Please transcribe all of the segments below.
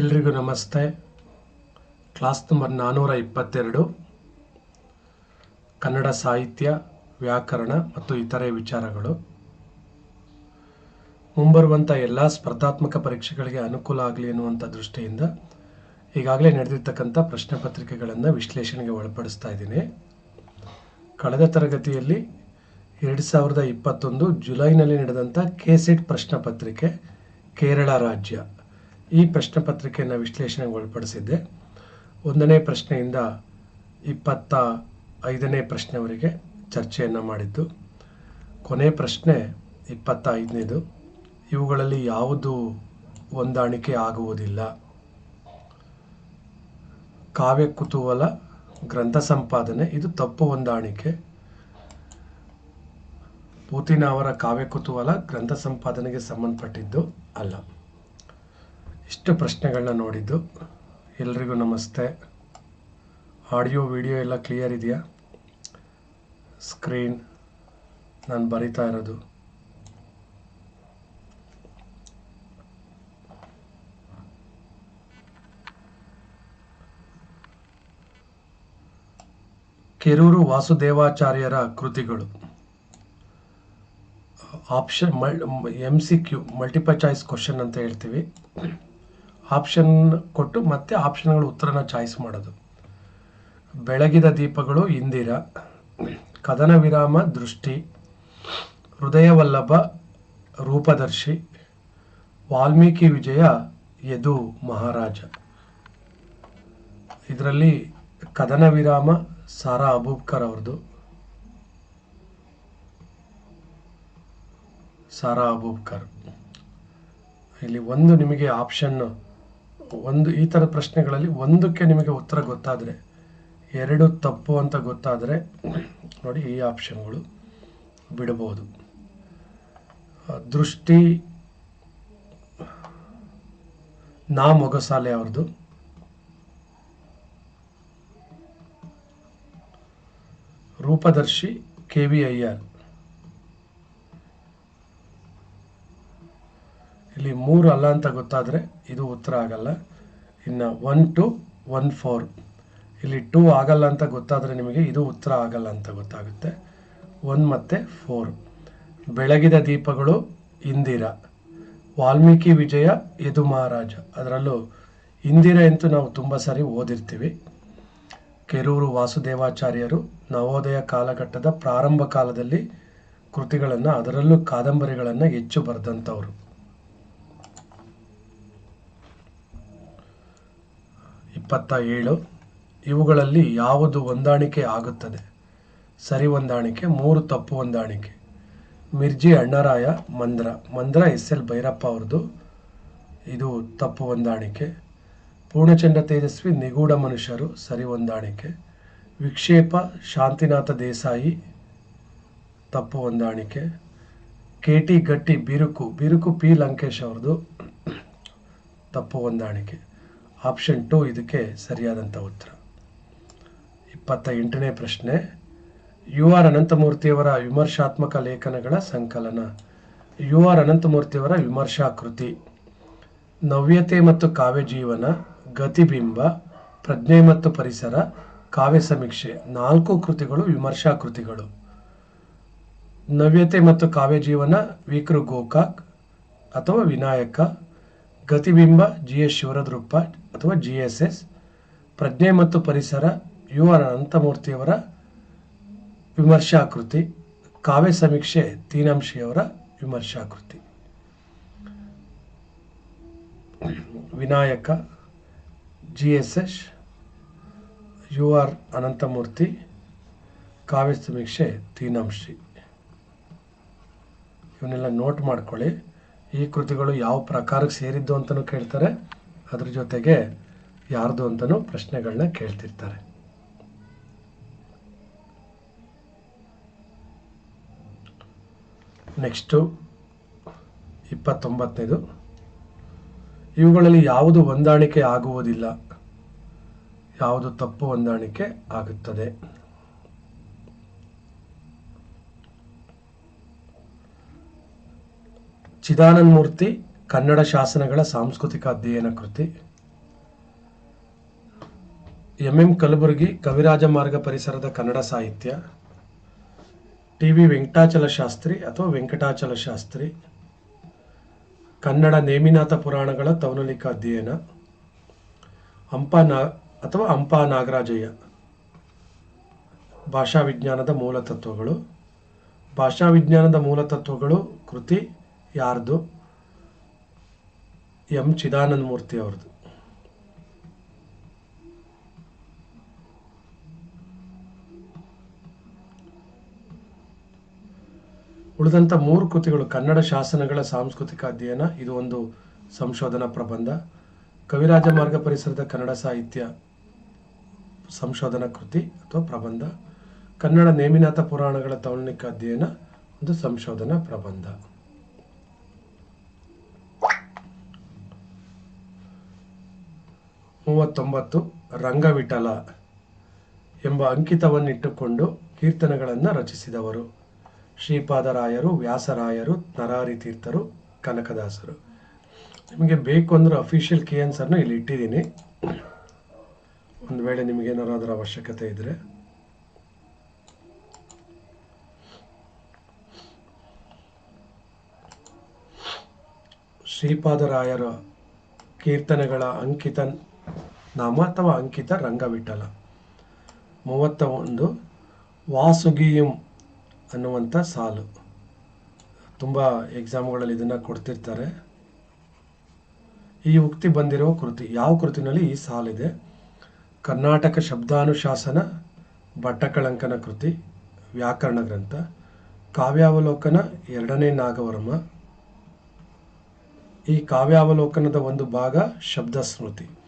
ಎಲ್ರಿಗೂ ನಮಸ್ತೆ. Class number ನಾನ್ನೂರ ಇಪ್ಪತ್ತೆರಡು ಕನ್ನಡ ಸಾಹಿತ್ಯ, ವ್ಯಾಕರಣ ಮತ್ತು ಇತರೆ ವಿಚಾರಗಳು. ಮುಂಬರುವಂಥ ಎಲ್ಲ ಸ್ಪರ್ಧಾತ್ಮಕ ಪರೀಕ್ಷೆಗಳಿಗೆ ಅನುಕೂಲ ಆಗಲಿ ಎನ್ನುವಂಥ ದೃಷ್ಟಿಯಿಂದ ಈಗಾಗಲೇ ನಡೆದಿರ್ತಕ್ಕಂಥ ಪ್ರಶ್ನೆ ಪತ್ರಿಕೆಗಳನ್ನು ವಿಶ್ಲೇಷಣೆಗೆ ಒಳಪಡಿಸ್ತಾ ಇದ್ದೀನಿ. ಕಳೆದ ತರಗತಿಯಲ್ಲಿ ಎರಡು ಸಾವಿರದ ಇಪ್ಪತ್ತೊಂದು ಜುಲೈನಲ್ಲಿ ನಡೆದಂಥ ಕೆಸೆಟ್ ಪ್ರಶ್ನೆ ಪತ್ರಿಕೆ, ಕೇರಳ ರಾಜ್ಯ. ಈ ಪ್ರಶ್ನೆ ಪತ್ರಿಕೆಯನ್ನು ವಿಶ್ಲೇಷಣೆಗೆ ಒಳಪಡಿಸಿದ್ದೆ ಒಂದನೇ ಪ್ರಶ್ನೆಯಿಂದ ಇಪ್ಪತ್ತ ಐದನೇ ಪ್ರಶ್ನೆವರೆಗೆ ಚರ್ಚೆಯನ್ನು ಮಾಡಿದ್ದು. ಕೊನೆ ಪ್ರಶ್ನೆ ಇಪ್ಪತ್ತ ಐದನೇದು, ಇವುಗಳಲ್ಲಿ ಯಾವುದು ಹೊಂದಾಣಿಕೆ ಆಗುವುದಿಲ್ಲ? ಕಾವ್ಯ ಕುತೂಹಲ, ಗ್ರಂಥ ಸಂಪಾದನೆ, ಇದು ತಪ್ಪು ಹೊಂದಾಣಿಕೆ. ಪೂತಿನ ಅವರ ಕಾವ್ಯ ಕುತೂಹಲ, ಗ್ರಂಥ ಸಂಪಾದನೆಗೆ ಸಂಬಂಧಪಟ್ಟಿದ್ದು ಅಲ್ಲ. ಇಷ್ಟು ಪ್ರಶ್ನೆಗಳನ್ನ ನೋಡಿದ್ದು. ಎಲ್ರಿಗೂ ನಮಸ್ತೆ. ಆಡಿಯೋ, ವಿಡಿಯೋ ಎಲ್ಲ ಕ್ಲಿಯರ್ ಇದೆಯಾ? ಸ್ಕ್ರೀನ್, ನಾನು ಬರಿತಾ ಇರೋದು. ಕೆರೂರು ವಾಸುದೇವಾಚಾರ್ಯರ ಕೃತಿಗಳು. ಆಪ್ಷನ್, ಮಲ್ M C Q, multiple choice question ಅಂತ ಹೇಳ್ತೀವಿ. ಆಪ್ಷನ್ ಕೊಟ್ಟು ಮತ್ತೆ ಆಪ್ಷನ್ಗಳ ಉತ್ತರನ ಚಾಯ್ಸ್ ಮಾಡೋದು. ಬೆಳಗಿದ ದೀಪಗಳು ಇಂದಿರ, ಕದನ ವಿರಾಮ ದೃಷ್ಟಿ ಹೃದಯವಲ್ಲಭ ರೂಪದರ್ಶಿ, ವಾಲ್ಮೀಕಿ ವಿಜಯ ಯದು ಮಹಾರಾಜ. ಇದರಲ್ಲಿ ಕದನ ವಿರಾಮ ಸಾರಾ ಅಬೂಬ್ಕರ್ ಅವ್ರದ್ದು. ಸಾರಾ ಅಬೂಬ್ಕರ್. ಇಲ್ಲಿ ಒಂದು ನಿಮಗೆ ಆಪ್ಷನ್ ಒಂದು ಈ ಥರ ಪ್ರಶ್ನೆಗಳಲ್ಲಿ ಒಂದಕ್ಕೆ ನಿಮಗೆ ಉತ್ತರ ಗೊತ್ತಾದರೆ, ಎರಡು ತಪ್ಪು ಅಂತ ಗೊತ್ತಾದರೆ ನೋಡಿ ಈ ಆಪ್ಷನ್ಗಳು ಬಿಡಬಹುದು. ದೃಷ್ಟಿ ನಾ ಮೊಗಸಾಲೆ ಅವ್ರದ್ದು. ರೂಪದರ್ಶಿ ಕೆ ವಿ ಅಯ್ಯರ್ ಇಲ್ಲಿ ಮೂರು ಅಲ್ಲ ಅಂತ ಗೊತ್ತಾದರೆ ಇದು ಉತ್ತರ ಆಗಲ್ಲ. ಇನ್ನು ಒನ್ ಟು ಒನ್ ಫೋರ್ ಇಲ್ಲಿ ಟೂ ಆಗಲ್ಲ ಅಂತ ಗೊತ್ತಾದರೆ ನಿಮಗೆ ಇದು ಉತ್ತರ ಆಗಲ್ಲ ಅಂತ ಗೊತ್ತಾಗುತ್ತೆ. ಒನ್ ಮತ್ತು ಫೋರ್ ಬೆಳಗಿದ ದೀಪಗಳು ಇಂದಿರ. ವಾಲ್ಮೀಕಿ ವಿಜಯ ಯದು ಮಹಾರಾಜ. ಅದರಲ್ಲೂ ಇಂದಿರ ಅಂತೂ ನಾವು ತುಂಬ ಸಾರಿ ಓದಿರ್ತೀವಿ. ಕೆರೂರು ವಾಸುದೇವಾಚಾರ್ಯರು ನವೋದಯ ಕಾಲಘಟ್ಟದ ಪ್ರಾರಂಭ ಕಾಲದಲ್ಲಿ ಕೃತಿಗಳನ್ನು ಅದರಲ್ಲೂ ಕಾದಂಬರಿಗಳನ್ನು ಹೆಚ್ಚು ಬರೆದಂಥವ್ರು. ಇಪ್ಪತ್ತ ಏಳು ಇವುಗಳಲ್ಲಿ ಯಾವುದು ಹೊಂದಾಣಿಕೆ ಆಗುತ್ತದೆ? ಸರಿ ಹೊಂದಾಣಿಕೆ, ಮೂರು ತಪ್ಪು ಹೊಂದಾಣಿಕೆ. ಮಿರ್ಜಿ ಅಣ್ಣರಾಯ ಮಂದ್ರ ಮಂದ್ರ ಎಸ್ ಎಲ್ ಭೈರಪ್ಪ ಅವ್ರದ್ದು. ಇದು ತಪ್ಪು ಹೊಂದಾಣಿಕೆ. ಪೂರ್ಣಚಂದ್ರ ತೇಜಸ್ವಿ, ನಿಗೂಢ ಮನುಷ್ಯರು, ಸರಿ ಹೊಂದಾಣಿಕೆ. ವಿಕ್ಷೇಪ, ಶಾಂತಿನಾಥ ದೇಸಾಯಿ, ತಪ್ಪು ಹೊಂದಾಣಿಕೆ. ಕೆ ಟಿ ಗಟ್ಟಿ, ಬಿರುಕು ಬಿರುಕು ಪಿ ಲಂಕೇಶ್ ಅವ್ರದ್ದು. ತಪ್ಪು ಹೊಂದಾಣಿಕೆ. ಆಪ್ಷನ್ ಟು ಇದಕ್ಕೆ ಸರಿಯಾದಂಥ ಉತ್ತರ. ಇಪ್ಪತ್ತ ಎಂಟನೇ ಪ್ರಶ್ನೆ, ಯು ಆರ್ ಅನಂತಮೂರ್ತಿಯವರ ವಿಮರ್ಶಾತ್ಮಕ ಲೇಖನಗಳ ಸಂಕಲನ. ಯು ಆರ್ ಅನಂತಮೂರ್ತಿಯವರ ವಿಮರ್ಶಾ ಕೃತಿ ನವ್ಯತೆ ಮತ್ತು ಕಾವ್ಯ ಜೀವನ ಗತಿಬಿಂಬ, ಪ್ರಜ್ಞೆ ಮತ್ತು ಪರಿಸರ, ಕಾವ್ಯ ಸಮೀಕ್ಷೆ, ನಾಲ್ಕು ಕೃತಿಗಳು ವಿಮರ್ಶಾ ಕೃತಿಗಳು ನವ್ಯತೆ ಮತ್ತು ಕಾವ್ಯ ಜೀವನ ವಿಕೃ ಗೋಕಾಕ್ ಅಥವಾ ವಿನಾಯಕ ಗತಿಬಿಂಬ ಜಿ ಎಸ್ ಶಿವರದ್ರೂಪ ಅಥವಾ ಜಿ ಎಸ್ ಎಸ್ ಪ್ರಜ್ಞೆ ಮತ್ತು ಪರಿಸರ ಯು ಆರ್ ಅನಂತಮೂರ್ತಿಯವರ ವಿಮರ್ಶಾಕೃತಿ, ಕಾವ್ಯ ಸಮೀಕ್ಷೆ, ತೀನಾಂಶಿಯವರ ವಿಮರ್ಶಾಕೃತಿ. Vinayaka G S S U R Ananthamurthy, Kavya Sameekshe, Tinamshi. ಇವನ್ನೆಲ್ಲ ನೋಟ್ ಮಾಡ್ಕೊಳ್ಳಿ. ಈ ಕೃತಿಗಳು ಯಾವ ಪ್ರಕಾರಕ್ಕೆ ಸೇರಿದ್ದು ಅಂತಲೂ ಕೇಳ್ತಾರೆ. ಅದ್ರ ಜೊತೆಗೆ ಯಾರ್ದು ಅಂತಲೂ ಪ್ರಶ್ನೆಗಳನ್ನ ಕೇಳ್ತಿರ್ತಾರೆ. ನೆಕ್ಸ್ಟು ಇಪ್ಪತ್ತೊಂಬತ್ತನೇದು. ಇವುಗಳಲ್ಲಿ ಯಾವುದು ಹೊಂದಾಣಿಕೆ ಆಗುವುದಿಲ್ಲ, ಯಾವುದು ತಪ್ಪು ಹೊಂದಾಣಿಕೆ ಆಗುತ್ತದೆ? ಚಿದಾನಂದ ಮೂರ್ತಿ ಕನ್ನಡ ಶಾಸನಗಳ ಸಾಂಸ್ಕೃತಿಕ ಅಧ್ಯಯನ ಕೃತಿ. ಎಂ ಎಂ ಕಲಬುರಗಿ, ಕವಿರಾಜ ಮಾರ್ಗ ಪರಿಸರದ ಕನ್ನಡ ಸಾಹಿತ್ಯ. ಟಿ ವಿ ವೆಂಕಟಾಚಲ ಶಾಸ್ತ್ರಿ ಅಥವಾ ವೆಂಕಟಾಚಲ ಶಾಸ್ತ್ರಿ. ಕನ್ನಡ ನೇಮಿನಾಥ ಪುರಾಣಗಳ ತವನಲಿಕ ಅಧ್ಯಯನ. ಹಂಪ ಅಥವಾ ಹಂಪ ನಾಗರಾಜಯ್ಯ. ಭಾಷಾ ವಿಜ್ಞಾನದ ಮೂಲ ತತ್ವಗಳು. ಭಾಷಾ ವಿಜ್ಞಾನದ ಮೂಲ ತತ್ವಗಳು ಕೃತಿ ಯಾರ್ದು? ಎಂ. ಚಿದಾನಂದ ಮೂರ್ತಿ ಅವ್ರದ್ದು ಉಳಿದಂಥ ಮೂರು ಕೃತಿಗಳು ಕನ್ನಡ ಶಾಸನಗಳ ಸಾಂಸ್ಕೃತಿಕ ಅಧ್ಯಯನ, ಇದು ಒಂದು ಸಂಶೋಧನಾ ಪ್ರಬಂಧ. ಕವಿರಾಜ ಮಾರ್ಗ ಪರಿಸರದ ಕನ್ನಡ ಸಾಹಿತ್ಯ ಸಂಶೋಧನಾ ಕೃತಿ ಅಥವಾ ಪ್ರಬಂಧ. ಕನ್ನಡ ನೇಮಿನಾಥ ಪುರಾಣಗಳ ತೌಲನಿಕ ಅಧ್ಯಯನ, ಒಂದು ಸಂಶೋಧನಾ ಪ್ರಬಂಧ. ಮೂವತ್ತೊಂಬತ್ತು ರಂಗವಿಠಲ ಎಂಬ ಅಂಕಿತವನ್ನಿಟ್ಟುಕೊಂಡು ಕೀರ್ತನೆಗಳನ್ನು ರಚಿಸಿದವರು. ಶ್ರೀಪಾದರಾಯರು, ವ್ಯಾಸರಾಯರು ನರಹರಿ ತೀರ್ಥರು, ಕನಕದಾಸರು. ನಿಮಗೆ ಬೇಕು ಅಂದ್ರೆ ಅಫಿಷಿಯಲ್ ಕೆ ಇಲ್ಲಿ ಇಟ್ಟಿದ್ದೀನಿ. ಒಂದು ವೇಳೆ ನಿಮಗೇನಾದ್ರು ಅದರ ಅವಶ್ಯಕತೆ ಇದ್ದರೆ ಶ್ರೀಪಾದರಾಯರ ಕೀರ್ತನೆಗಳ ಅಂಕಿತ ನಾಮ ಅಥವಾ ಅಂಕಿತ ರಂಗವಿಠಲ ಮೂವತ್ತ ಒಂದು ವಾಸುಗಿಯುಂ ಅನ್ನುವಂಥ ಸಾಲು. ತುಂಬ ಎಕ್ಸಾಮ್ಗಳಲ್ಲಿ ಇದನ್ನು ಕೊಡ್ತಿರ್ತಾರೆ. ಈ ಉಕ್ತಿ ಬಂದಿರುವ ಕೃತಿ, ಯಾವ ಕೃತಿನಲ್ಲಿ ಈ ಸಾಲಿದೆ? ಕರ್ನಾಟಕ ಶಬ್ದಾನುಶಾಸನ ಭಟ್ಟಕಳಂಕನ ಕೃತಿ, ವ್ಯಾಕರಣ ಗ್ರಂಥ, ಕಾವ್ಯಾವಲೋಕನ, ಎರಡನೇ ನಾಗವರ್ಮ. ಈ ಕಾವ್ಯಾವಲೋಕನದ ಒಂದು ಭಾಗ ಶಬ್ದ ಸ್ಮೃತಿ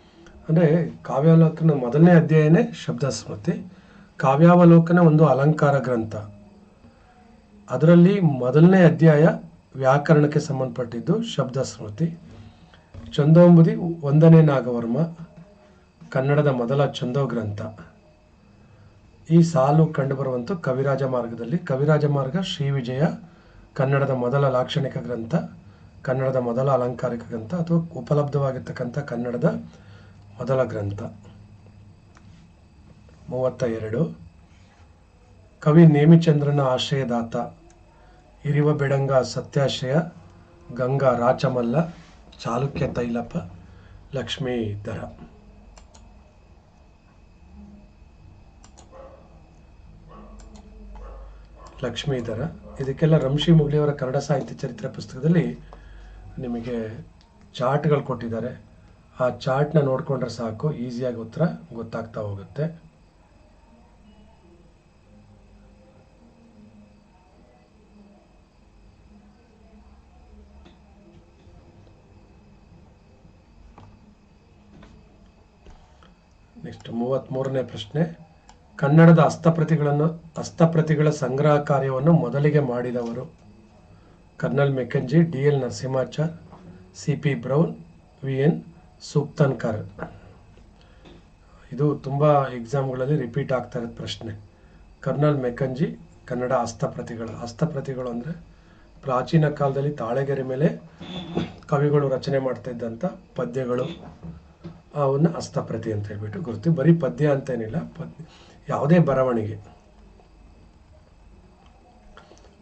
ಅಂದರೆ ಕಾವ್ಯಾವಲೋಕನ ಮೊದಲನೇ ಅಧ್ಯಾಯನೇ ಶಬ್ದ ಸ್ಮೃತಿ ಕಾವ್ಯಾವಲೋಕನ ಒಂದು ಅಲಂಕಾರ ಗ್ರಂಥ. ಅದರಲ್ಲಿ ಮೊದಲನೇ ಅಧ್ಯಾಯ ವ್ಯಾಕರಣಕ್ಕೆ ಸಂಬಂಧಪಟ್ಟಿದ್ದು ಶಬ್ದ ಸ್ಮೃತಿ ಚಂದೋಂಬುದಿ ಒಂದನೇ ನಾಗವರ್ಮ, ಕನ್ನಡದ ಮೊದಲ ಚಂದೋ ಗ್ರಂಥ. ಈ ಸಾಲು ಕಂಡುಬರುವಂಥ ಕವಿರಾಜ ಮಾರ್ಗದಲ್ಲಿ. ಕವಿರಾಜ ಮಾರ್ಗ ಶ್ರೀ ವಿಜಯ, ಕನ್ನಡದ ಮೊದಲ ಲಾಕ್ಷಣಿಕ ಗ್ರಂಥ, ಕನ್ನಡದ ಮೊದಲ ಅಲಂಕಾರಿಕ ಗ್ರಂಥ ಅಥವಾ ಉಪಲಬ್ಧವಾಗಿರ್ತಕ್ಕಂಥ ಕನ್ನಡದ ಮೊದಲ ಗ್ರಂಥ. ಮೂವತ್ತ ಎರಡು ಕವಿ ನೇಮಿಚಂದ್ರನ ಆಶ್ರಯದಾತ, ಇರಿವ ಬೆಡಂಗ ಸತ್ಯಾಶ್ರಯ, ಗಂಗಾ ರಾಚಮಲ್ಲ, ಚಾಲುಕ್ಯ ತೈಲಪ್ಪ ಲಕ್ಷ್ಮೀಧರ ಲಕ್ಷ್ಮೀಧರ ಇದಕ್ಕೆಲ್ಲ ರಂಶಿ ಮುಗ್ಲಿಯವರ ಕನ್ನಡ ಸಾಹಿತ್ಯ ಚರಿತ್ರೆ ಪುಸ್ತಕದಲ್ಲಿ ನಿಮಗೆ ಚಾರ್ಟ್ಗಳು ಕೊಟ್ಟಿದ್ದಾರೆ. ಆ ಚಾರ್ಟ್ನ ನೋಡಿಕೊಂಡ್ರೆ ಸಾಕು, ಈಸಿಯಾಗಿ ಉತ್ತರ ಗೊತ್ತಾಗ್ತಾ ಹೋಗುತ್ತೆ. ನೆಕ್ಸ್ಟ್ ಮೂವತ್ತ್ಮೂರನೇ ಪ್ರಶ್ನೆ. ಕನ್ನಡದ ಹಸ್ತಪ್ರತಿಗಳನ್ನು ಹಸ್ತಪ್ರತಿಗಳ ಸಂಗ್ರಹ ಕಾರ್ಯವನ್ನು ಮೊದಲಿಗೆ ಮಾಡಿದವರು colonel Mackenzie D L Narasimhachar, C P Brown, V N Sukthankar. ಇದು ತುಂಬ ಎಕ್ಸಾಮ್ಗಳಲ್ಲಿ ರಿಪೀಟ್ ಆಗ್ತಾ ಇರೋದು ಪ್ರಶ್ನೆ. ಕರ್ನಲ್ ಮೆಕಂಜಿ ಕನ್ನಡ ಹಸ್ತಪ್ರತಿಗಳು. ಹಸ್ತಪ್ರತಿಗಳು ಅಂದರೆ ಪ್ರಾಚೀನ ಕಾಲದಲ್ಲಿ ತಾಳೆಗೆರೆ ಮೇಲೆ ಕವಿಗಳು ರಚನೆ ಮಾಡ್ತಾ ಇದ್ದಂಥ ಪದ್ಯಗಳು. ಅವನ್ನ ಹಸ್ತಪ್ರತಿ ಅಂತ ಹೇಳ್ಬಿಟ್ಟು ಗುರುತು. ಬರೀ ಪದ್ಯ ಅಂತೇನಿಲ್ಲ, ಪದ್ಯ. ಯಾವುದೇ ಬರವಣಿಗೆ.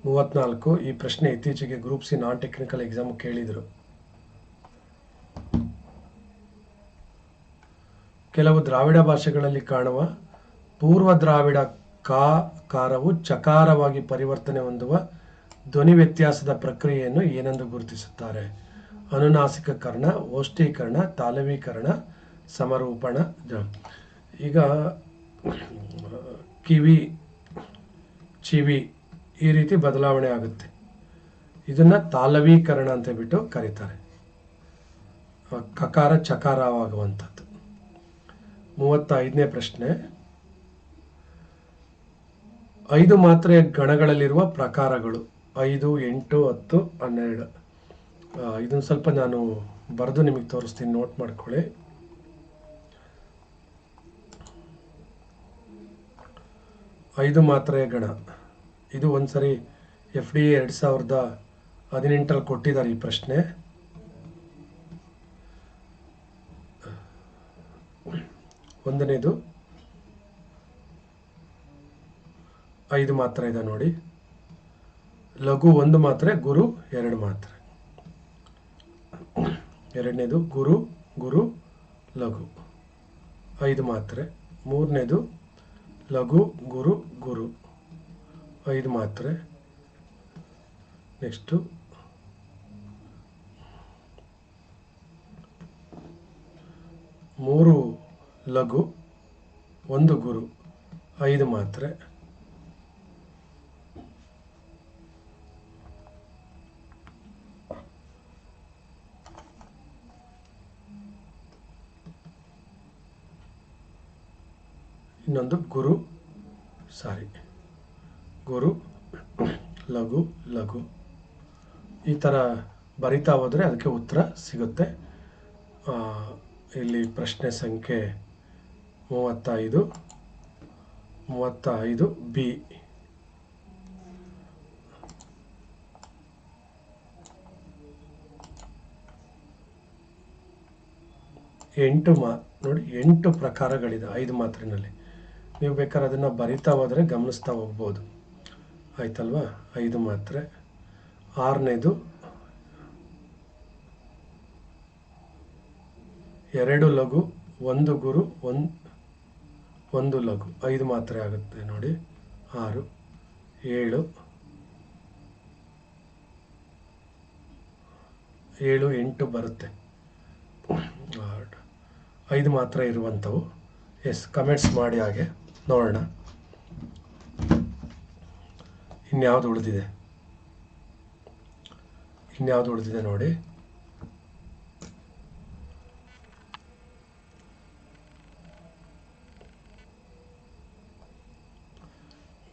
ಮೂವತ್ನಾಲ್ಕು, ಈ ಪ್ರಶ್ನೆ ಇತ್ತೀಚೆಗೆ group C non technical exam ಕೇಳಿದರು. ಕೆಲವು ದ್ರಾವಿಡ ಭಾಷೆಗಳಲ್ಲಿ ಕಾಣುವ ಪೂರ್ವ ದ್ರಾವಿಡ ಕಾ, ಕಾರವು ಚಕಾರವಾಗಿ ಪರಿವರ್ತನೆ ಹೊಂದುವ ಧ್ವನಿ ವ್ಯತ್ಯಾಸದ ಪ್ರಕ್ರಿಯೆಯನ್ನು ಏನೆಂದು ಗುರುತಿಸುತ್ತಾರೆ? ಅನುನಾಸಿಕ ಕರ್ಣ ಓಷ್ಟೀಕರಣ ತಾಲವೀಕರಣ, ಸಮರೂಪಣ ಈಗ, ಕಿವಿ, ಚಿವಿ ಈ ರೀತಿ ಬದಲಾವಣೆ ಆಗುತ್ತೆ. ಇದನ್ನು ತಾಲವೀಕರಣ ಅಂತ ಬಿಟ್ಟು ಕರೀತಾರೆ. ಕಕಾರ ಚಕಾರವಾಗುವಂಥದ್ದು ಮೂವತ್ತ ಐದನೇ ಪ್ರಶ್ನೆ. ಐದು ಮಾತ್ರೆಯ ಗಣಗಳಲ್ಲಿರುವ ಪ್ರಕಾರಗಳು. ಐದು, ಎಂಟು, ಹತ್ತು, ಹನ್ನೆರಡು. ಇದನ್ನು ಸ್ವಲ್ಪ ನಾನು ಬರೆದು ನಿಮಗೆ ತೋರಿಸ್ತೀನಿ, ನೋಟ್ ಮಾಡ್ಕೊಳ್ಳಿ. ಐದು ಮಾತ್ರೆಯ ಗಣ. ಇದು ಒಂದು ಸರಿ ಎಫ್ ಡಿ ಎರಡು ಸಾವಿರದ ಹದಿನೆಂಟರಲ್ಲಿ ಕೊಟ್ಟಿದ್ದಾರೆ ಈ ಪ್ರಶ್ನೆ. ಒಂದನೇದು. ಐದು ಮಾತ್ರ ಇದೆ ನೋಡಿ. ಲಘು ಒಂದು ಮಾತ್ರೆ, ಗುರು ಎರಡು ಮಾತ್ರೆ. ಎರಡನೇದು ಗುರು ಗುರು, ಲಘು. ಐದು ಮಾತ್ರೆ. ಮೂರನೇದು ಲಘು, ಗುರು ಗುರು. ಐದು ಮಾತ್ರೆ. ನೆಕ್ಸ್ಟು. ಮೂರು ಲಘು, ಒಂದು ಗುರು, ಐದು ಮಾತ್ರೆ. ಇನ್ನೊಂದು ಗುರು, ಸಾರಿ, ಗುರು, ಲಘು ಲಘು. ಈ ಥರ ಬರಿತಾ ಹೋದರೆ ಅದಕ್ಕೆ ಉತ್ತರ ಸಿಗುತ್ತೆ. ಇಲ್ಲಿ ಪ್ರಶ್ನೆ ಸಂಖ್ಯೆ ಮೂವತ್ತೈದು ಮೂವತ್ತೈದು ಬಿ. ಎಂಟು ಮಾ, ನೋಡಿ, ಎಂಟು ಪ್ರಕಾರಗಳಿದೆ, ಐದು ಮಾತ್ರೆನಲ್ಲಿ. ನೀವು ಬೇಕಾದ್ರೆ ಅದನ್ನು ಬರಿತಾ ಹೋದರೆ ಗಮನಿಸ್ತಾ ಹೋಗ್ಬೋದು. ಆಯ್ತಲ್ವಾ? ಐದು ಮಾತ್ರೆ. ಆರನೇದು, ಎರಡು ಲಘು, ಒಂದು ಗುರು, ಒಂದು ಒಂದು ಲಘು, ಐದು ಮಾತ್ರೆ ಆಗುತ್ತೆ ನೋಡಿ. ಆರು, ಏಳು ಏಳು, ಎಂಟು ಬರುತ್ತೆ. ಐದು ಮಾತ್ರ ಇರುವಂಥವು. ಎಸ್ ಕಮೆಂಟ್ಸ್ ಮಾಡಿ ಹಾಗೆ ನೋಡೋಣ. ಇನ್ಯಾವುದು ಉಳಿದಿದೆ? ಇನ್ಯಾವುದು ಉಳಿದಿದೆ ನೋಡಿ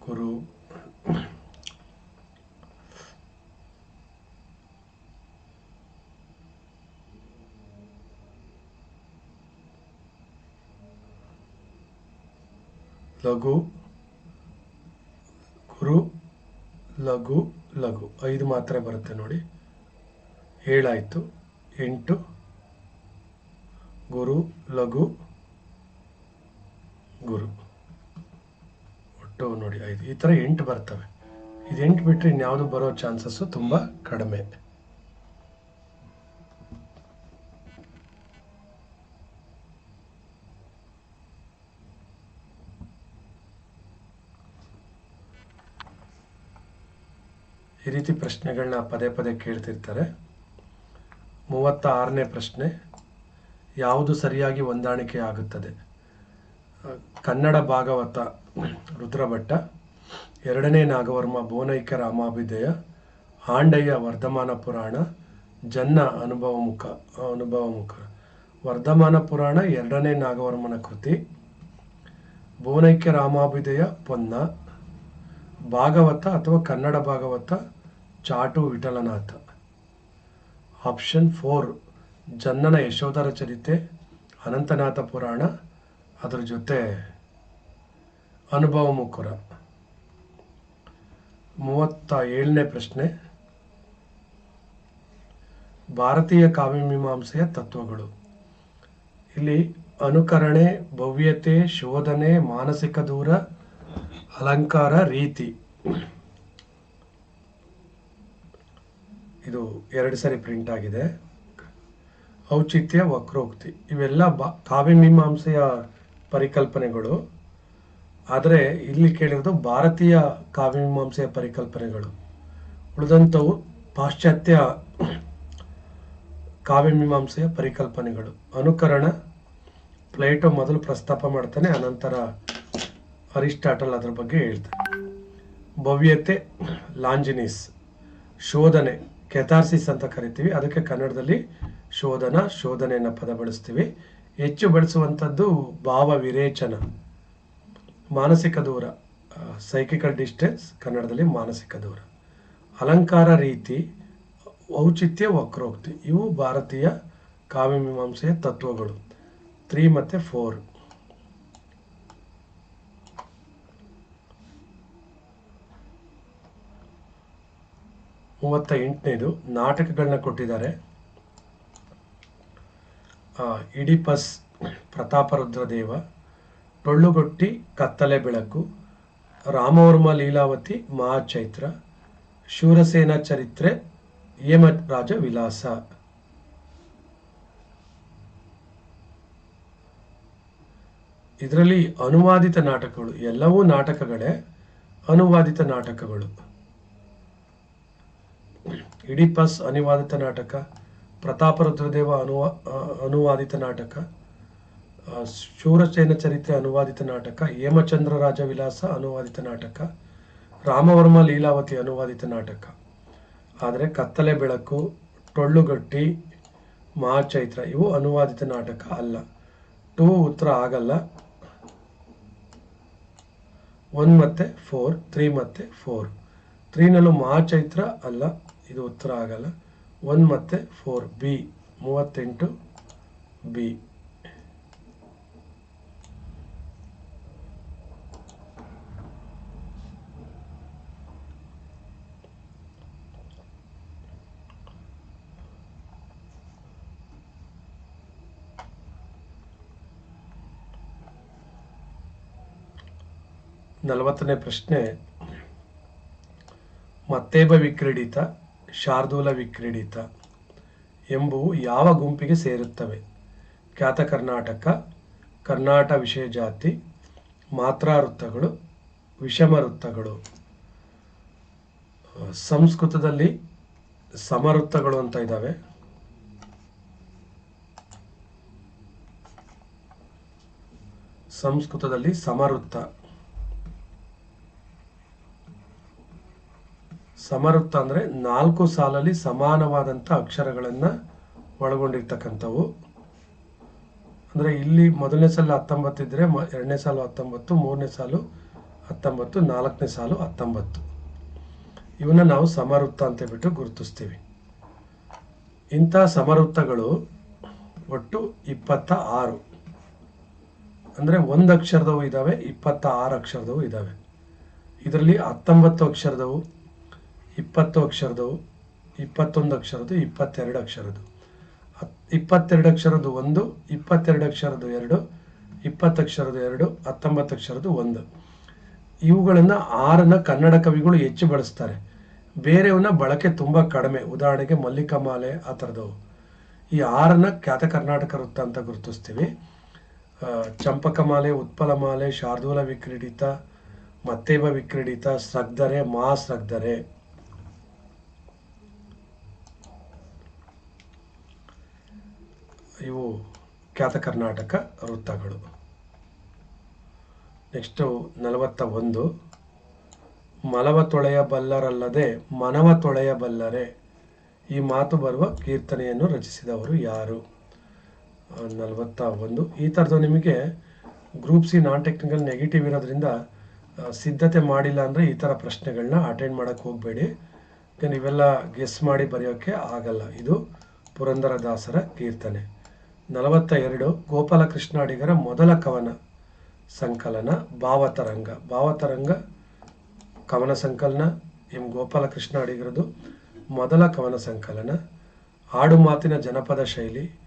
ಗುರು ಲಘು, ಗುರು, ಲಘು ಲಘು. ಐದು ಮಾತ್ರ ಬರುತ್ತೆ ನೋಡಿ. ಏಳಾಯಿತು. ಎಂಟು, ಗುರು, ಲಘು, ಗುರು. ಒಟ್ಟು ನೋಡಿ, ಐದು. ಈ ಥರ ಎಂಟು ಬರ್ತವೆ. ಇದು ಎಂಟು ಬಿಟ್ಟರೆ ಇನ್ಯಾವುದು ಬರೋ ಚಾನ್ಸಸ್ಸು ತುಂಬ ಕಡಿಮೆ ಈ ರೀತಿ ಪ್ರಶ್ನೆಗಳನ್ನ ಪದೇ ಪದೇ ಕೇಳ್ತಿರ್ತಾರೆ. ಮೂವತ್ತ ಆರನೇ ಪ್ರಶ್ನೆ, ಯಾವುದು ಸರಿಯಾಗಿ ಹೊಂದಾಣಿಕೆ ಆಗುತ್ತದೆ? ಕನ್ನಡ ಭಾಗವತ, ರುದ್ರಭಟ್ಟ. ಎರಡನೇ ನಾಗವರ್ಮ ಬೋನೈಕ ರಾಮಾಭಿದಯ ಆಂಡಯ್ಯ ವರ್ಧಮಾನ ಪುರಾಣ, ಜನ್ನ ಅನುಭವ ಮುಖ ಅನುಭವ ಮುಖ. ವರ್ಧಮಾನ ಪುರಾಣ ಎರಡನೇ ನಾಗವರ್ಮನ ಕೃತಿ. ಬೋನೈಕ್ಯ ರಾಮಾಭಿದಯ ಪೊನ್ನ. ಭಾಗವತ ಅಥವಾ ಕನ್ನಡ ಭಾಗವತ ಚಾಟು ವಿಠಲನಾಥ. ಆಪ್ಷನ್ ಫೋರ್, ಜನ್ನನ ಯಶೋಧರ ಚರಿತೆ, ಅನಂತನಾಥ ಪುರಾಣ, ಅದರ ಜೊತೆ ಅನುಭವ ಮುಕುರ. ಮೂವತ್ತ ಏಳನೇ ಪ್ರಶ್ನೆ. ಭಾರತೀಯ ಕಾವ್ಯಮೀಮಾಂಸೆಯ ತತ್ವಗಳು. ಇಲ್ಲಿ ಅನುಕರಣೆ, ಭವ್ಯತೆ, ಶೋಧನೆ, ಮಾನಸಿಕ ದೂರ, ಅಲಂಕಾರ, ರೀತಿ. ಇದು ಎರಡು ಸರಿ ಪ್ರಿಂಟ್ ಆಗಿದೆ. ಔಚಿತ್ಯ, ವಕ್ರೋಕ್ತಿ, ಇವೆಲ್ಲ ಬಾ ಕಾವ್ಯಮೀಮಾಂಸೆಯ ಪರಿಕಲ್ಪನೆಗಳು. ಆದರೆ ಇಲ್ಲಿ ಕೇಳಿರೋದು ಭಾರತೀಯ ಕಾವ್ಯಮೀಮಾಂಸೆಯ ಪರಿಕಲ್ಪನೆಗಳು. ಉಳಿದಂಥವು ಪಾಶ್ಚಾತ್ಯ ಕಾವ್ಯಮೀಮಾಂಸೆಯ ಪರಿಕಲ್ಪನೆಗಳು. ಅನುಕರಣ, ಪ್ಲೇಟೋ ಮೊದಲು ಪ್ರಸ್ತಾಪ ಮಾಡ್ತಾನೆ, ಅನಂತರ ಅರಿಸ್ಟಾಟಲ್ ಅದರ ಬಗ್ಗೆ ಹೇಳ್ತಾರೆ ಭವ್ಯತೆ, ಲಾಂಜಿನಿಸ್, ಶೋಧನೆ. ಕೆಥಾರ್ಸಿಸ್ ಅಂತ ಕರಿತೀವಿ. ಅದಕ್ಕೆ ಕನ್ನಡದಲ್ಲಿ ಶೋಧನ ಶೋಧನೆ ಅನ್ನೋ ಪದ ಬಳಸ್ತೀವಿ ಹೆಚ್ಚು ಬಳಸುವಂಥದ್ದು ಭಾವ ವಿರೇಚನ, ಮಾನಸಿಕ ದೂರ ಸೈಕಿಕಲ್ ಡಿಸ್ಟೆನ್ಸ್ ಕನ್ನಡದಲ್ಲಿ ಮಾನಸಿಕ ದೂರ. ಅಲಂಕಾರ ರೀತಿ, ಔಚಿತ್ಯ, ವಕ್ರೋಕ್ತಿ, ಇವು ಭಾರತೀಯ ಕಾವ್ಯಮೀಮಾಂಸೆಯ ತತ್ವಗಳು. ತ್ರೀ ಮತ್ತು ಫೋರ್. ಮೂವತ್ತ ಎಂಟನೇದು ನಾಟಕಗಳನ್ನ ಕೊಟ್ಟಿದ್ದಾರೆ. ಇಡಿಪಸ್ ಇಡಿಪಸ್, ಪ್ರತಾಪರುದ್ರದೇವ ಟೊಳ್ಳುಗೊಟ್ಟಿ ಕತ್ತಲೆ ಬೆಳಕು, ರಾಮವರ್ಮ ಲೀಲಾವತಿ ಮಹಾಚೈತ್ರ ಶೂರಸೇನ ಚರಿತ್ರೆ ಹೇಮರಾಜ ವಿಲಾಸ ಇದರಲ್ಲಿ ಅನುವಾದಿತ ನಾಟಕಗಳು, ಎಲ್ಲವೂ ನಾಟಕಗಳೇ, ಅನುವಾದಿತ ನಾಟಕಗಳು. ಇಡಿಪಸ್ ಅನುವಾದಿತ ನಾಟಕ ಪ್ರತಾಪ ರುದ್ರದೇವ ಅನುವಾ ಅನುವಾದಿತ ನಾಟಕ ಶೂರಸೇನ ಚರಿತ್ರೆ ಅನುವಾದಿತ ನಾಟಕ, ಹೇಮಚಂದ್ರ ರಾಜ ವಿಲಾಸ ಅನುವಾದಿತ ನಾಟಕ, ರಾಮವರ್ಮ ಲೀಲಾವತಿ ಅನುವಾದಿತ ನಾಟಕ. ಆದರೆ ಕತ್ತಲೆ ಬೆಳಕು, ಟೊಳ್ಳುಗಟ್ಟಿ, ಮಹಾಚೈತ್ರ, ಇವು ಅನುವಾದಿತ ನಾಟಕ ಅಲ್ಲ. ಟೂ ಉತ್ತರ ಆಗಲ್ಲ. ಒನ್ ಮತ್ತೆ ಫೋರ್, ತ್ರೀ ಮತ್ತೆ ಫೋರ್. ತ್ರೀನಲ್ಲೂ ಮಹಾಚೈತ್ರ ಅಲ್ಲ. ಇದು ಉತ್ತರ ಆಗಲ್ಲ. ಒನ್ ಮತ್ತೆ ಫೋರ್ ಬಿ ಮೂವತ್ತೆಂಟು ಬಿ ನಲವತ್ತನೇ ಪ್ರಶ್ನೆ. ಮತ್ತೇಬ ವಿಕ್ರೀಡಿತ ಶಾರ್ದೂಲ ವಿಕ್ರೀಡಿತ ಎಂಬುವು ಯಾವ ಗುಂಪಿಗೆ ಸೇರುತ್ತವೆ? ಖ್ಯಾತ ಕರ್ನಾಟಕ, ಕರ್ನಾಟ ವಿಷಯ ಜಾತಿ, ಮಾತ್ರಾ ವೃತ್ತಗಳು, ವಿಷಮ ವೃತ್ತಗಳು. ಸಂಸ್ಕೃತದಲ್ಲಿ ಸಮವೃತ್ತಗಳು ಅಂತ ಇದ್ದಾವೆ ಸಂಸ್ಕೃತದಲ್ಲಿ ಸಮವೃತ್ತ ಸಮವೃತ್ತ ಅಂದರೆ ನಾಲ್ಕು ಸಾಲಲ್ಲಿ ಸಮಾನವಾದಂಥ ಅಕ್ಷರಗಳನ್ನು ಒಳಗೊಂಡಿರ್ತಕ್ಕಂಥವು. ಅಂದರೆ ಇಲ್ಲಿ ಮೊದಲನೇ ಸಾಲು ಹತ್ತೊಂಬತ್ತು ಇದ್ದರೆ ಮ ಎರಡನೇ ಸಾಲು ಹತ್ತೊಂಬತ್ತು, ಮೂರನೇ ಸಾಲು ಹತ್ತೊಂಬತ್ತು, ನಾಲ್ಕನೇ ಸಾಲು ಹತ್ತೊಂಬತ್ತು. ಇವನ್ನ ನಾವು ಸಮವೃತ್ತ ಅಂತ ಬಿಟ್ಟು ಗುರುತಿಸ್ತೀವಿ. ಇಂಥ ಸಮವೃತ್ತಗಳು ಒಟ್ಟು ಇಪ್ಪತ್ತ ಆರು. ಅಂದರೆ ಒಂದು ಅಕ್ಷರದವು ಇದ್ದಾವೆ ಇಪ್ಪತ್ತ ಆರು ಅಕ್ಷರದವು ಇದ್ದಾವೆ ಇದರಲ್ಲಿ ಹತ್ತೊಂಬತ್ತು ಅಕ್ಷರದವು. ಇಪ್ಪತ್ತು ಅಕ್ಷರದ್ದು, ಇಪ್ಪತ್ತೊಂದು ಅಕ್ಷರದ್ದು, ಇಪ್ಪತ್ತೆರಡು ಅಕ್ಷರದ್ದು. ಹತ್, ಇಪ್ಪತ್ತೆರಡು ಅಕ್ಷರದ್ದು ಒಂದು, ಇಪ್ಪತ್ತೆರಡು ಅಕ್ಷರದ್ದು ಎರಡು, ಇಪ್ಪತ್ತು ಅಕ್ಷರದ್ದು ಎರಡು, ಹತ್ತೊಂಬತ್ತು ಅಕ್ಷರದ್ದು ಒಂದು. ಇವುಗಳನ್ನು ಆರನ್ನು ಕನ್ನಡ ಕವಿಗಳು ಹೆಚ್ಚು ಬಳಸ್ತಾರೆ. ಬೇರೆಯವನ್ನ ಬಳಕೆ ತುಂಬ ಕಡಿಮೆ. ಉದಾಹರಣೆಗೆ ಮಲ್ಲಿಕಮಾಲೆ, ಆ ಥರದವು ಈ ಆರನ್ನ ಖ್ಯಾತ ಕರ್ನಾಟಕ ವೃತ್ತ ಅಂತ ಗುರುತಿಸ್ತೀವಿ. ಚಂಪಕಮಾಲೆ, ಉತ್ಪಲಮಾಲೆ, ಶಾರ್ದೂಲ ವಿಕ್ರೀಡಿತ ಮತ್ತೇಬ ವಿಕ್ರೀಡಿತ, ಸ್ರಗ್ಧರೆ, ಮಾ ಸ್ರಗ್ಧರೆ. ಇವು ಖ್ಯಾತ ಕರ್ನಾಟಕ ವೃತ್ತಗಳು. ನೆಕ್ಸ್ಟು ನಲವತ್ತ ಒಂದು. ಮಲವ ತೊಳೆಯಬಲ್ಲರಲ್ಲದೆ ಮನವ ತೊಳೆಯಬಲ್ಲರೆ ಈ ಮಾತು ಬರುವ ಕೀರ್ತನೆಯನ್ನು ರಚಿಸಿದವರು ಯಾರು? ನಲವತ್ತ ಒಂದು. ಈ ಥರದ್ದು ನಿಮಗೆ group C non technical negative ಇರೋದ್ರಿಂದ ಸಿದ್ಧತೆ ಮಾಡಿಲ್ಲ ಅಂದರೆ ಈ ಥರ ಪ್ರಶ್ನೆಗಳನ್ನ ಅಟೆಂಡ್ ಮಾಡೋಕ್ಕೆ ಹೋಗಬೇಡಿ. ಇವೆಲ್ಲ ಗೆಸ್ ಮಾಡಿ ಬರೆಯೋಕ್ಕೆ ಆಗಲ್ಲ. ಇದು ಪುರಂದರದಾಸರ ಕೀರ್ತನೆ. ನಲವತ್ತ ಎರಡು ಗೋಪಾಲಕೃಷ್ಣ ಅಡಿಗರ ಮೊದಲ ಕವನ ಸಂಕಲನ, ಭಾವತರಂಗ. ಭಾವತರಂಗ, ಕವನ ಸಂಕಲನ, ಎಂ. ಗೋಪಾಲಕೃಷ್ಣ ಅಡಿಗರದು ಮೊದಲ ಕವನ ಸಂಕಲನ. ಆಡು ಮಾತಿನ ಜನಪದ ಶೈಲಿ,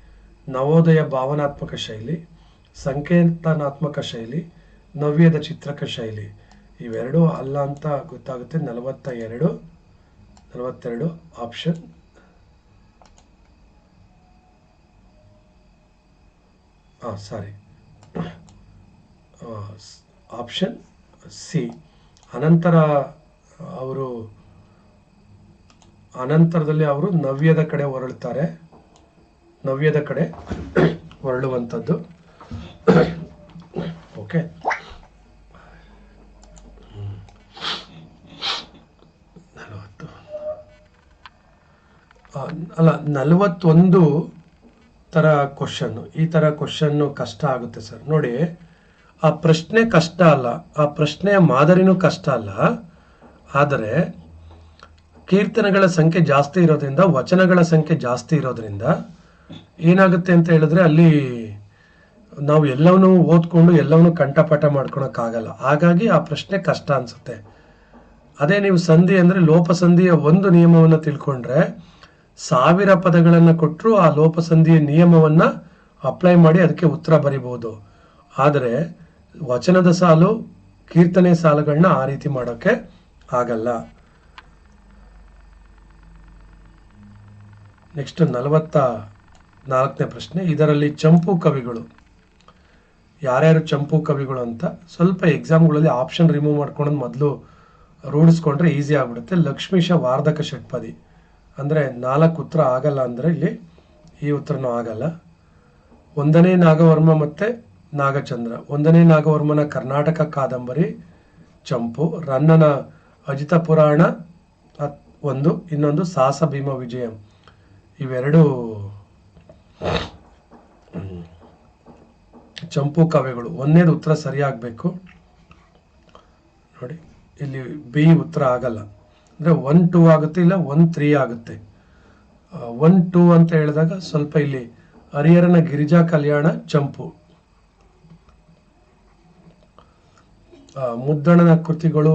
ನವೋದಯ ಭಾವನಾತ್ಮಕ ಶೈಲಿ, ಸಂಕೇತನಾತ್ಮಕ ಶೈಲಿ, ನವ್ಯದ ಚಿತ್ರಕ ಶೈಲಿ. ಇವೆರಡೂ ಅಲ್ಲ ಅಂತ ಗೊತ್ತಾಗುತ್ತೆ. ನಲವತ್ತ ಎರಡು ನಲವತ್ತೆರಡು ಆಪ್ಷನ್ ಸಾರಿ ಆಪ್ಷನ್ ಸಿ ಅನಂತರ ಅವರು, ಅನಂತರದಲ್ಲಿ ಅವರು ನವ್ಯದ ಕಡೆ ಹೊರಳುತ್ತಾರೆ ನವ್ಯದ ಕಡೆ ಹೊರಳುವಂಥದ್ದು. ಓಕೆ. ನಲವತ್ತು. ಅಲ್ಲ, ನಲವತ್ತೊಂದು ಥರ ಕ್ವಶನ್ನು ಈ ಥರ ಕ್ವಶನ್ನು ಕಷ್ಟ ಆಗುತ್ತೆ ಸರ್ ನೋಡಿ, ಆ ಪ್ರಶ್ನೆ ಕಷ್ಟ ಅಲ್ಲ, ಆ ಪ್ರಶ್ನೆಯ ಮಾದರಿನೂ ಕಷ್ಟ ಅಲ್ಲ. ಆದರೆ, ಕೀರ್ತನೆಗಳ ಸಂಖ್ಯೆ ಜಾಸ್ತಿ ಇರೋದ್ರಿಂದ, ವಚನಗಳ ಸಂಖ್ಯೆ ಜಾಸ್ತಿ ಇರೋದ್ರಿಂದ ಏನಾಗುತ್ತೆ ಅಂತ ಹೇಳಿದ್ರೆ ಅಲ್ಲಿ ನಾವು ಎಲ್ಲವನ್ನೂ ಓದ್ಕೊಂಡು, ಎಲ್ಲವನ್ನೂ ಕಂಠಪಾಠ ಮಾಡ್ಕೊಳಕ್ಕಾಗಲ್ಲ. ಹಾಗಾಗಿ ಆ ಪ್ರಶ್ನೆ ಕಷ್ಟ ಅನ್ಸುತ್ತೆ. ಅದೇ ನೀವು ಸಂಧಿ ಅಂದರೆ ಲೋಪಸಂಧಿಯ ಒಂದು ನಿಯಮವನ್ನು ತಿಳ್ಕೊಂಡ್ರೆ ಸಾವಿರ ಪದಗಳನ್ನು ಕೊಟ್ಟರು ಆ ಲೋಪಸಂಧಿಯ ನಿಯಮವನ್ನು ಅಪ್ಲೈ ಮಾಡಿ ಅದಕ್ಕೆ ಉತ್ತರ ಬರಿಬೋದು. ಆದರೆ ವಚನದ ಸಾಲು, ಕೀರ್ತನೆ ಸಾಲುಗಳನ್ನ ಆ ರೀತಿ ಮಾಡೋಕ್ಕೆ ಆಗಲ್ಲ. ನೆಕ್ಸ್ಟ್ ನಲವತ್ತ ನಾಲ್ಕನೇ ಪ್ರಶ್ನೆ, ಇದರಲ್ಲಿ ಚಂಪು ಕವಿಗಳು. ಯಾರ್ಯಾರು ಚಂಪು ಕವಿಗಳು ಅಂತ ಸ್ವಲ್ಪ ಎಕ್ಸಾಮ್ಗಳಲ್ಲಿ ಆಪ್ಷನ್ ರಿಮೂವ್ ಮಾಡ್ಕೊಂಡು ಮೊದಲು ರೂಢಿಸ್ಕೊಂಡ್ರೆ ಈಸಿ ಆಗ್ಬಿಡುತ್ತೆ. ಲಕ್ಷ್ಮೀಶ ವಾರ್ಧಕ ಷಟ್ಪದಿ. ಅಂದರೆ ನಾಲ್ಕು ಉತ್ತರ ಆಗಲ್ಲ ಅಂದರೆ ಇಲ್ಲಿ ಈ ಉತ್ತರನೂ ಆಗಲ್ಲ. ಒಂದನೇ ನಾಗವರ್ಮ ಮತ್ತು ನಾಗಚಂದ್ರ. ಒಂದನೇ ನಾಗವರ್ಮನ ಕರ್ನಾಟಕ ಕಾದಂಬರಿ ಚಂಪು, ರನ್ನನ ಅಜಿತ ಪುರಾಣ ಒಂದು, ಇನ್ನೊಂದು ಸಾಹಸ ಭೀಮ ವಿಜಯ. ಇವೆರಡು ಚಂಪು ಕಾವ್ಯಗಳು ಒಂದನೇದು ಉತ್ತರ ಸರಿಯಾಗಬೇಕು. ನೋಡಿ, ಇಲ್ಲಿ ಬಿ ಉತ್ತರ ಆಗಲ್ಲ. ಅಂದರೆ ಒನ್ ಟೂ ಆಗುತ್ತೆ ಇಲ್ಲ ಒನ್ ತ್ರೀ ಆಗುತ್ತೆ. ಒನ್ ಟೂ ಅಂತ ಹೇಳಿದಾಗ ಸ್ವಲ್ಪ ಇಲ್ಲಿ ಹರಿಹರನ ಗಿರಿಜಾ ಕಲ್ಯಾಣ ಚಂಪು. ಮುದ್ದಣನ ಕೃತಿಗಳು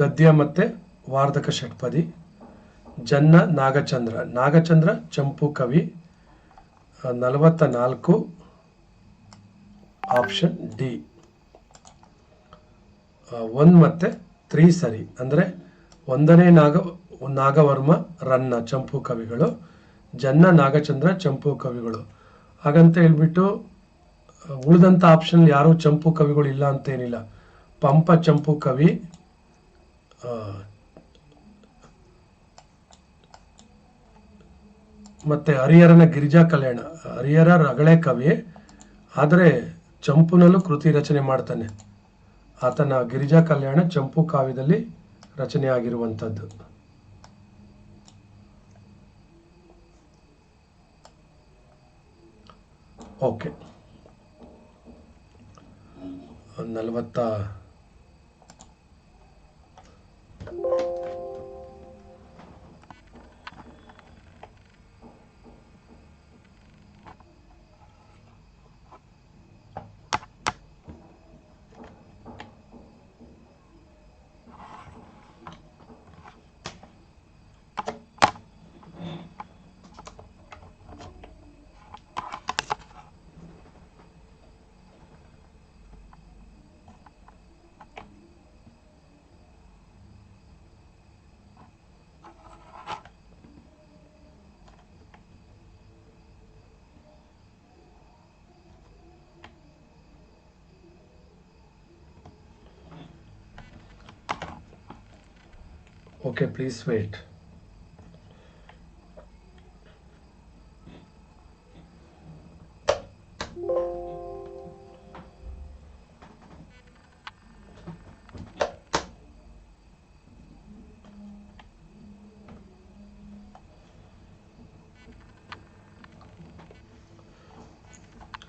ಗದ್ಯ ಮತ್ತೆ ವಾರ್ಧಕ ಷಟ್ಪದಿ, ಜನ್ನ ನಾಗಚಂದ್ರ. ನಾಗಚಂದ್ರ ಚಂಪು ಕವಿ ನಲವತ್ತ ನಾಲ್ಕು ಆಪ್ಷನ್ ಡಿ ಒನ್ ಮತ್ತೆ ತ್ರೀ ಸರಿ ಅಂದರೆ ಒಂದನೇ ನಾಗ, ನಾಗವರ್ಮ, ರನ್ನ, ಚಂಪು ಕವಿಗಳು, ಜನ್ನ, ನಾಗಚಂದ್ರ, ಚಂಪು ಕವಿಗಳು. ಹಾಗಂತ ಹೇಳ್ಬಿಟ್ಟು ಉಳಿದಂಥ ಆಪ್ಷನ್ ಯಾರೂ ಚಂಪು ಕವಿಗಳು ಇಲ್ಲ ಅಂತ ಏನಿಲ್ಲ ಪಂಪ ಚಂಪು ಕವಿ ಮತ್ತೆ ಹರಿಹರನ ಗಿರಿಜಾ ಕಲ್ಯಾಣ. ಹರಿಹರ ರಗಳೆ ಕವಿ, ಆದರೆ ಚಂಪುನಲ್ಲೂ ಕೃತಿ ರಚನೆ ಮಾಡ್ತಾನೆ. ಆತನ ಗಿರಿಜಾ ಕಲ್ಯಾಣ ಚಂಪು ಕಾವ್ಯದಲ್ಲಿ ರಚನೆಯಾಗಿರುವಂಥದ್ದು. ಓಕೆ. ನಲವತ್ತ ಓಕೆ please wait.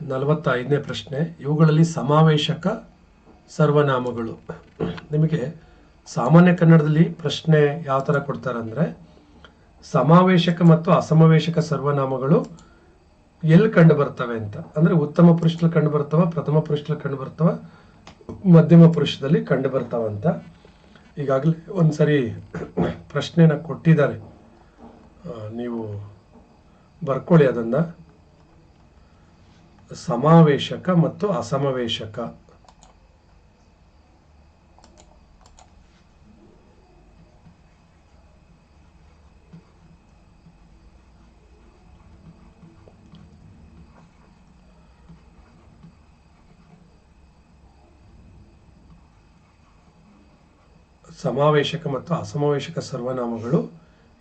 ನಲವತ್ತೈದನೇ ಪ್ರಶ್ನೆ. ಇವುಗಳಲ್ಲಿ ಸಮಾವೇಶಕ ಸರ್ವನಾಮಗಳು. ನಿಮಗೆ ಸಾಮಾನ್ಯ ಕನ್ನಡದಲ್ಲಿ ಪ್ರಶ್ನೆ ಯಾವ ಥರ ಕೊಡ್ತಾರೆ ಅಂದರೆ ಸಮಾವೇಶಕ ಮತ್ತು ಅಸಮಾವೇಶಕ ಸರ್ವನಾಮಗಳು ಎಲ್ಲಿ ಕಂಡು ಬರ್ತವೆ ಅಂತ. ಅಂದರೆ ಉತ್ತಮ ಪುರುಷದಲ್ಲಿ ಕಂಡು ಬರ್ತವ, ಪ್ರಥಮ ಪುರುಷದಲ್ಲಿ ಕಂಡು ಬರ್ತವ, ಮಧ್ಯಮ ಪುರುಷದಲ್ಲಿ ಕಂಡು ಬರ್ತಾವ ಅಂತ. ಈಗಾಗಲೇ ಒಂದ್ಸರಿ ಪ್ರಶ್ನೆನ ಕೊಟ್ಟಿದ್ದಾರೆ. ನೀವು ಬರ್ಕೊಳ್ಳಿ ಅದನ್ನು. ಸಮಾವೇಶಕ ಮತ್ತು ಅಸಮಾವೇಶಕ. ಸಮಾವೇಶಕ ಮತ್ತು ಅಸಮಾವೇಶಕ ಸರ್ವನಾಮಗಳು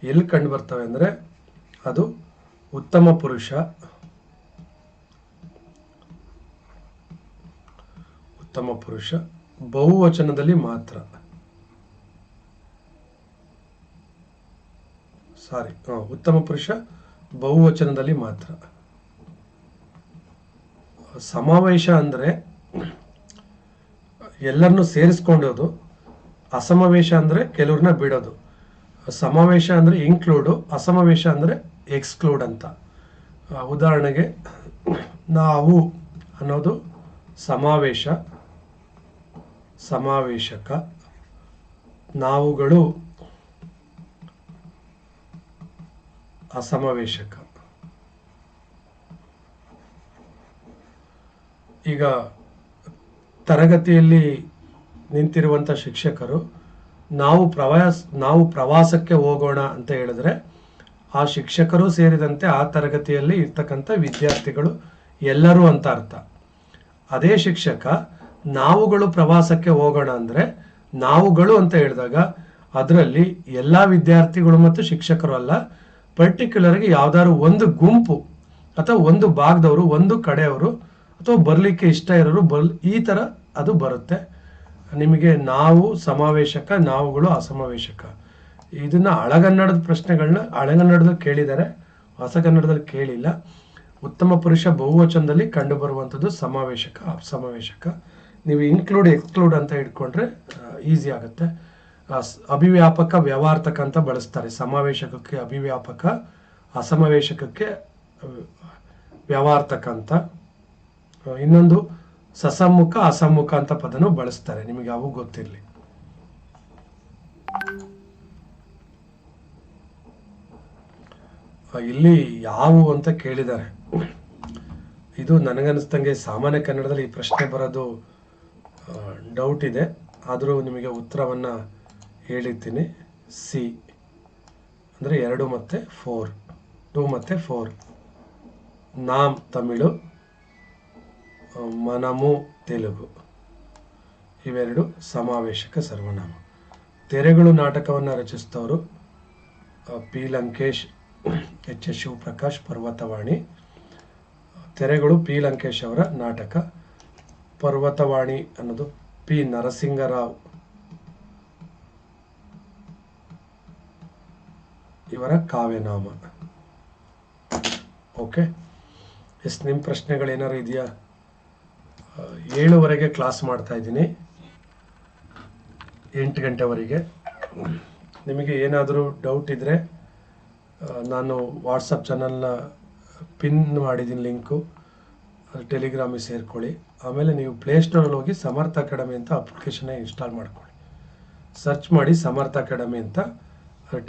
ಎಲ್ಲಿ ಕಂಡು ಬರ್ತವೆ ಅಂದರೆ ಅದು ಉತ್ತಮ ಪುರುಷ ಉತ್ತಮ ಪುರುಷ, ಬಹುವಚನದಲ್ಲಿ ಮಾತ್ರ. ಸಾರಿ ಉತ್ತಮ ಪುರುಷ, ಬಹುವಚನದಲ್ಲಿ ಮಾತ್ರ. ಸಮಾವೇಶ ಅಂದರೆ ಎಲ್ಲರನ್ನೂ ಸೇರಿಸ್ಕೊಂಡೋದು ಅಸಮಾವೇಶ ಅಂದರೆ ಕೆಲವ್ರನ್ನ ಬಿಡೋದು. ಸಮಾವೇಶ ಅಂದರೆ ಇನ್ಕ್ಲೂಡು ಅಸಮಾವೇಶ ಅಂದರೆ ಎಕ್ಸ್ಕ್ಲೂಡ್ ಅಂತ. ಉದಾಹರಣೆಗೆ ನಾವು ಅನ್ನೋದು ಸಮಾವೇಶ, ಸಮಾವೇಶಕ, ನಾವುಗಳು ಅಸಮಾವೇಶಕ. ಈಗ ತರಗತಿಯಲ್ಲಿ ನಿಂತಿರುವಂಥ ಶಿಕ್ಷಕರು, ನಾವು ಪ್ರವಾಸ, ನಾವು ಪ್ರವಾಸಕ್ಕೆ ಹೋಗೋಣ ಅಂತ ಹೇಳಿದ್ರೆ, ಆ ಶಿಕ್ಷಕರು ಸೇರಿದಂತೆ ಆ ತರಗತಿಯಲ್ಲಿ ಇರ್ತಕ್ಕಂಥ ವಿದ್ಯಾರ್ಥಿಗಳು ಎಲ್ಲರೂ ಅಂತ ಅರ್ಥ. ಅದೇ ಶಿಕ್ಷಕ, ನಾವುಗಳು ಪ್ರವಾಸಕ್ಕೆ ಹೋಗೋಣ ಅಂದರೆ, ನಾವುಗಳು ಅಂತ ಹೇಳಿದಾಗ, ಅದರಲ್ಲಿ ಎಲ್ಲ ವಿದ್ಯಾರ್ಥಿಗಳು ಮತ್ತು ಶಿಕ್ಷಕರು ಅಲ್ಲ ಪರ್ಟಿಕ್ಯುಲರ್ಗೆ ಯಾವ್ದಾದ್ರು ಒಂದು ಗುಂಪು, ಅಥವಾ ಒಂದು ಭಾಗದವರು, ಒಂದು ಕಡೆಯವರು, ಅಥವಾ ಬರಲಿಕ್ಕೆ ಇಷ್ಟ ಇರೋರು ಈ ಥರ ಅದು ಬರುತ್ತೆ. ನಿಮಗೆ ನಾವು ಸಮಾವೇಶಕ, ನಾವುಗಳು ಅಸಮಾವೇಶಕ. ಇದನ್ನು ಹಳಗನ್ನಡದ ಪ್ರಶ್ನೆಗಳನ್ನ ಹಳಗನ್ನಡದಲ್ಲಿ ಕೇಳಿದ್ದಾರೆ ಹೊಸಗನ್ನಡದಲ್ಲಿ ಕೇಳಿಲ್ಲ. ಉತ್ತಮ ಪುರುಷ ಬಹುವಚನದಲ್ಲಿ ಕಂಡುಬರುವಂಥದ್ದು ಸಮಾವೇಶಕ ಅಸಮಾವೇಶಕ ನೀವು ಇನ್ಕ್ಲೂಡ್ ಎಕ್ಸ್ಕ್ಲೂಡ್ ಅಂತ ಇಟ್ಕೊಂಡ್ರೆ ಈಸಿ ಆಗುತ್ತೆ. ಅಭಿವ್ಯಾಪಕ, ವ್ಯವಹಾರ್ತಕ ಅಂತ ಬಳಸ್ತಾರೆ. ಸಮಾವೇಶಕಕ್ಕೆ ಅಭಿವ್ಯಾಪಕ, ಅಸಮಾವೇಶಕಕ್ಕೆ ವ್ಯವಹಾರ್ತಕ ಅಂತ. ಇನ್ನೊಂದು ಸಸಮ್ಮುಖ, ಅಸಮ್ಮುಖ ಅಂತ ಪದನು ಬಳಸ್ತಾರೆ. ನಿಮಗೆ ಅವು ಗೊತ್ತಿರಲಿ. ಇಲ್ಲಿ ಯಾವು ಅಂತ ಕೇಳಿದ್ದಾರೆ. ಇದು ನನಗನ್ನಿಸ್ದಂಗೆ ಸಾಮಾನ್ಯ ಕನ್ನಡದಲ್ಲಿ ಈ ಪ್ರಶ್ನೆ ಬರೋದು ಡೌಟ್ ಇದೆ. ಆದರೂ ನಿಮಗೆ ಉತ್ತರವನ್ನು ಹೇಳಿರ್ತೀನಿ. ಸಿ ಅಂದರೆ ಎರಡು ಮತ್ತು ಫೋರ್ ಟೂ ಮತ್ತು ಫೋರ್ ನಾಮ್ ತಮಿಳು. ಮನಮು ತೆಲುಗು. ಇವೆರಡು ಸಮಾವೇಶಕ ಸರ್ವನಾಮ. ತೆರೆಗಳು ನಾಟಕವನ್ನು ರಚಿಸಿದವರು P. Lankesh, H. S. Shivaprakash, Parvatavani. ತೆರೆಗಳು P. Lankesh ಅವರ ನಾಟಕ. ಪರ್ವತವಾಣಿ ಅನ್ನೋದು ಪಿ. ನರಸಿಂಗರಾವ್. ಇವರ ಕಾವ್ಯನಾಮ. ಓಕೆ? ಎಸ್ ನಿಮ್ಮ ಪ್ರಶ್ನೆಗಳೇನಾರು ಇದೆಯಾ? ಏಳುವರೆಗೆ ಕ್ಲಾಸ್ ಮಾಡ್ತಾ ಇದ್ದೀನಿ. ಎಂಟು ಗಂಟೆವರೆಗೆ. ನಿಮಗೆ ಏನಾದರೂ ಡೌಟ್ ಇದ್ದರೆ ನಾನು ವಾಟ್ಸಪ್ ಚಾನಲ್ನ ಪಿನ್ ಮಾಡಿದ್ದೀನಿ ಲಿಂಕು ಟೆಲಿಗ್ರಾಮಿಗೆ ಸೇರ್ಕೊಳ್ಳಿ. ಆಮೇಲೆ ನೀವು ಪ್ಲೇಸ್ಟೋರಲ್ಲಿ ಹೋಗಿ ಸಮರ್ಥ ಅಕಾಡೆಮಿ ಅಂತ ಅಪ್ಲಿಕೇಶನ್ನ ಇನ್ಸ್ಟಾಲ್ ಮಾಡ್ಕೊಳ್ಳಿ. ಸರ್ಚ್ ಮಾಡಿ ಸಮರ್ಥ ಅಕಾಡೆಮಿ ಅಂತ.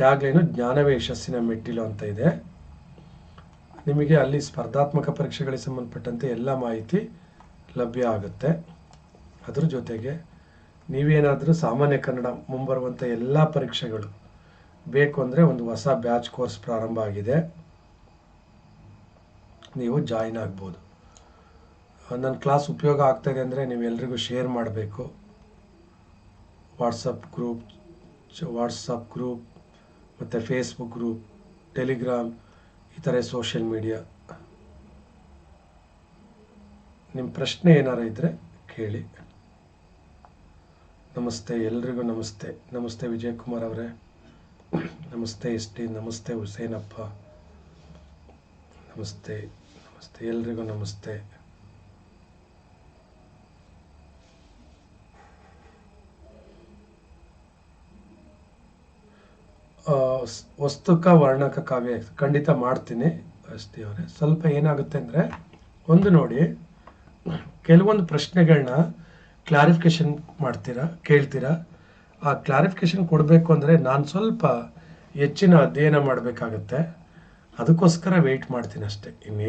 ಟ್ಯಾಗ್ಲೈನು ಜ್ಞಾನವೇ ಯಶಸ್ಸಿನ ಮೆಟ್ಟಿಲು ಅಂತ ಇದೆ. ನಿಮಗೆ ಅಲ್ಲಿ ಸ್ಪರ್ಧಾತ್ಮಕ ಪರೀಕ್ಷೆಗಳಿಗೆ ಸಂಬಂಧಪಟ್ಟಂತೆ ಎಲ್ಲ ಮಾಹಿತಿ ಲಭ್ಯ ಆಗುತ್ತೆ. ಅದ್ರ ಜೊತೆಗೆ ನೀವೇನಾದರೂ ಸಾಮಾನ್ಯ ಕನ್ನಡ ಮುಂಬರುವಂಥ ಎಲ್ಲ ಪರೀಕ್ಷೆಗಳು ಬೇಕು ಅಂದರೆ ಒಂದು ಹೊಸ ಬ್ಯಾಚ್ ಕೋರ್ಸ್ ಪ್ರಾರಂಭ ಆಗಿದೆ. ನೀವು ಜಾಯಿನ್ ಆಗ್ಬೋದು. ನನ್ನ ಕ್ಲಾಸ್ ಉಪಯೋಗ ಆಗ್ತಾಯಿದೆ ಅಂದರೆ ನೀವು ಎಲ್ರಿಗೂ ಶೇರ್ ಮಾಡಬೇಕು. ವಾಟ್ಸಪ್ ಗ್ರೂಪ್ ವಾಟ್ಸಪ್ ಗ್ರೂಪ್, ಮತ್ತು ಫೇಸ್ಬುಕ್ ಗ್ರೂಪ್, ಟೆಲಿಗ್ರಾಮ್, ಈ ಥರ ಸೋಷಿಯಲ್ ಮೀಡಿಯಾ ನಿಮ್ಮ ಪ್ರಶ್ನೆ ಏನಾರ ಇದ್ದರೆ ಕೇಳಿ. ನಮಸ್ತೆ, ಎಲ್ರಿಗೂ ನಮಸ್ತೆ. ನಮಸ್ತೆ ವಿಜಯಕುಮಾರ್ ಅವರೇ. ನಮಸ್ತೆ ಎಸ್ ಟಿ, ನಮಸ್ತೆ ಹುಸೇನಪ್ಪ. ನಮಸ್ತೆ ನಮಸ್ತೆ, ಎಲ್ರಿಗೂ ನಮಸ್ತೆ. ವಸ್ತುಕ ವರ್ಣಕ ಕಾವ್ಯ ಖಂಡಿತ ಮಾಡ್ತೀನಿ ಅಷ್ಟೇ ಅವರೇ. ಸ್ವಲ್ಪ ಏನಾಗುತ್ತೆ ಅಂದರೆ, ಒಂದು ನೋಡಿ. ಕೆಲವೊಂದು ಪ್ರಶ್ನೆಗಳನ್ನ ಕ್ಲಾರಿಫಿಕೇಶನ್ ಮಾಡ್ತೀರಾ, ಕೇಳ್ತೀರಾ? ಆ ಕ್ಲಾರಿಫಿಕೇಶನ್ ಕೊಡಬೇಕು ಅಂದರೆ ನಾನು ಸ್ವಲ್ಪ ಹೆಚ್ಚಿನ ಅಧ್ಯಯನ ಮಾಡಬೇಕಾಗತ್ತೆ. ಅದಕ್ಕೋಸ್ಕರ ವೆಯ್ಟ್ ಮಾಡ್ತೀನಿ ಅಷ್ಟೇ. ಇನ್ನೇನು